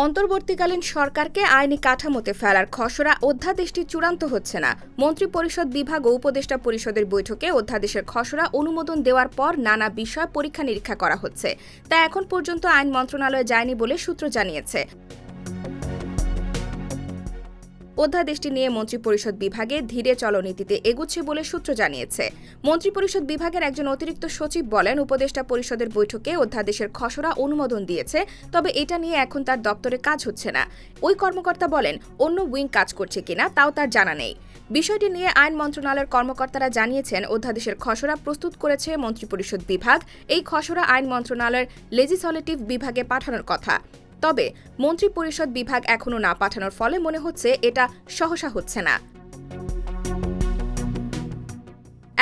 অন্তর্বর্তীকালীন সরকারকে আইনি কাঠামোতে ফেলার খসড়া অধ্যাদেশটি চূড়ান্ত হচ্ছে না। মন্ত্রিপরিষদ বিভাগ ও উপদেষ্টা পরিষদের বৈঠকে অধ্যাদেশের খসড়া অনুমোদন দেওয়ার পর নানা বিষয় পরীক্ষা নিরীক্ষা করা হচ্ছে। তা এখন পর্যন্ত আইন মন্ত্রণালয়ে যায়নি বলে সূত্র জানিয়েছে। অধ্যাদেশটি নিয়ে মন্ত্রিপরিষদ বিভাগে ধীরে চলনীতিতে এগুচ্ছে বলে সূত্র জানিয়েছে। মন্ত্রিপরিষদ বিভাগের একজন অতিরিক্ত সচিব বলেন, উপদেষ্টা পরিষদের বৈঠকে অধ্যাদেশের খসড়া অনুমোদন দিয়েছে, তবে এটা নিয়ে এখন তার দপ্তরে কাজ হচ্ছে না। ওই কর্মকর্তা বলেন, অন্য উইং কাজ করছে কিনা তাও তার জানা নেই। বিষয়টি নিয়ে আইন মন্ত্রণালয়ের কর্মকর্তারা জানিয়েছেন, অধ্যাদেশের খসড়া প্রস্তুত করেছে মন্ত্রিপরিষদ বিভাগ। এই খসড়া আইন মন্ত্রণালয়ের লেজিসলেটিভ বিভাগে পাঠানোর কথা। তবে মন্ত্রিপরিষদ বিভাগ এখনও না পাঠানোর ফলে মনে হচ্ছে এটা সহসা হচ্ছে না।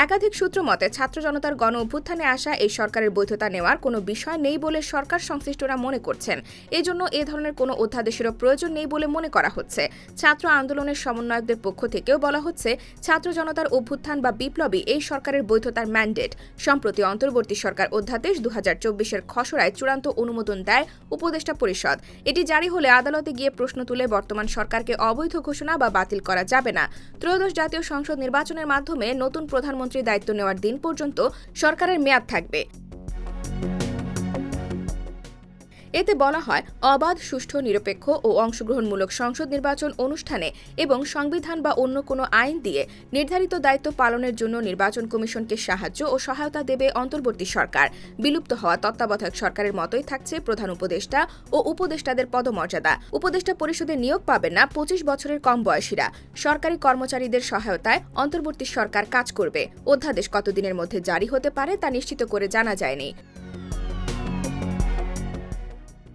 একাধিক সূত্র মতে, ছাত্র জনতার গণ অভ্যুত্থানে আসা এই সরকারের বৈধতা নেওয়ার কোনো বিষয় নেই বলে সরকার সংশ্লিষ্টরা মনে করছেন। এজন্য এ ধরনের কোনো অধ্যাদেশেরও প্রয়োজন নেই বলে মনে করা হচ্ছে। ছাত্র আন্দোলনের সমন্বয়কদের পক্ষ থেকেও বলা হচ্ছে, ছাত্র জনতার অভ্যুত্থান বা বিপ্লবী এই সরকারের বৈধতার ম্যান্ডেট। সম্প্রতি অন্তর্বর্তী সরকার অধ্যাদেশ দু হাজার চব্বিশের খসড়ায় চূড়ান্ত অনুমোদন দেয় উপদেষ্টা পরিষদ। এটি জারি হলে আদালতে গিয়ে প্রশ্ন তুলে বর্তমান সরকারকে অবৈধ ঘোষণা বা বাতিল করা যাবে না। ত্রয়োদশ জাতীয় সংসদ নির্বাচনের মাধ্যমে নতুন প্রধানমন্ত্রী দায়িত্ব নেওয়ার দিন পর্যন্ত সরকারের মেয়াদ থাকবে। এতে বলা হয়, অবাধ, সুষ্ঠু, নিরপেক্ষ ও অংশগ্রহণমূলক সংসদ নির্বাচন অনুষ্ঠানে এবং সংবিধান বা অন্য কোনো আইন দিয়ে নির্ধারিত দায়িত্ব পালনের জন্য নির্বাচন কমিশনকে সাহায্য ও সহায়তা দেবে অন্তর্বর্তী সরকার। বিলুপ্ত হওয়া তত্ত্বাবধায়ক সরকারের মতোই থাকছে প্রধান উপদেষ্টা ও উপদেষ্টাদের পদমর্যাদা। উপদেষ্টা পরিষদে নিয়োগ পাবেন না পঁচিশ বছরের কম বয়সীরা। সরকারি কর্মচারীদের সহায়তায় অন্তর্বর্তী সরকার কাজ করবে। অধ্যাদেশ কতদিনের মধ্যে জারি হতে পারে তা নিশ্চিত করে জানা যায়নি।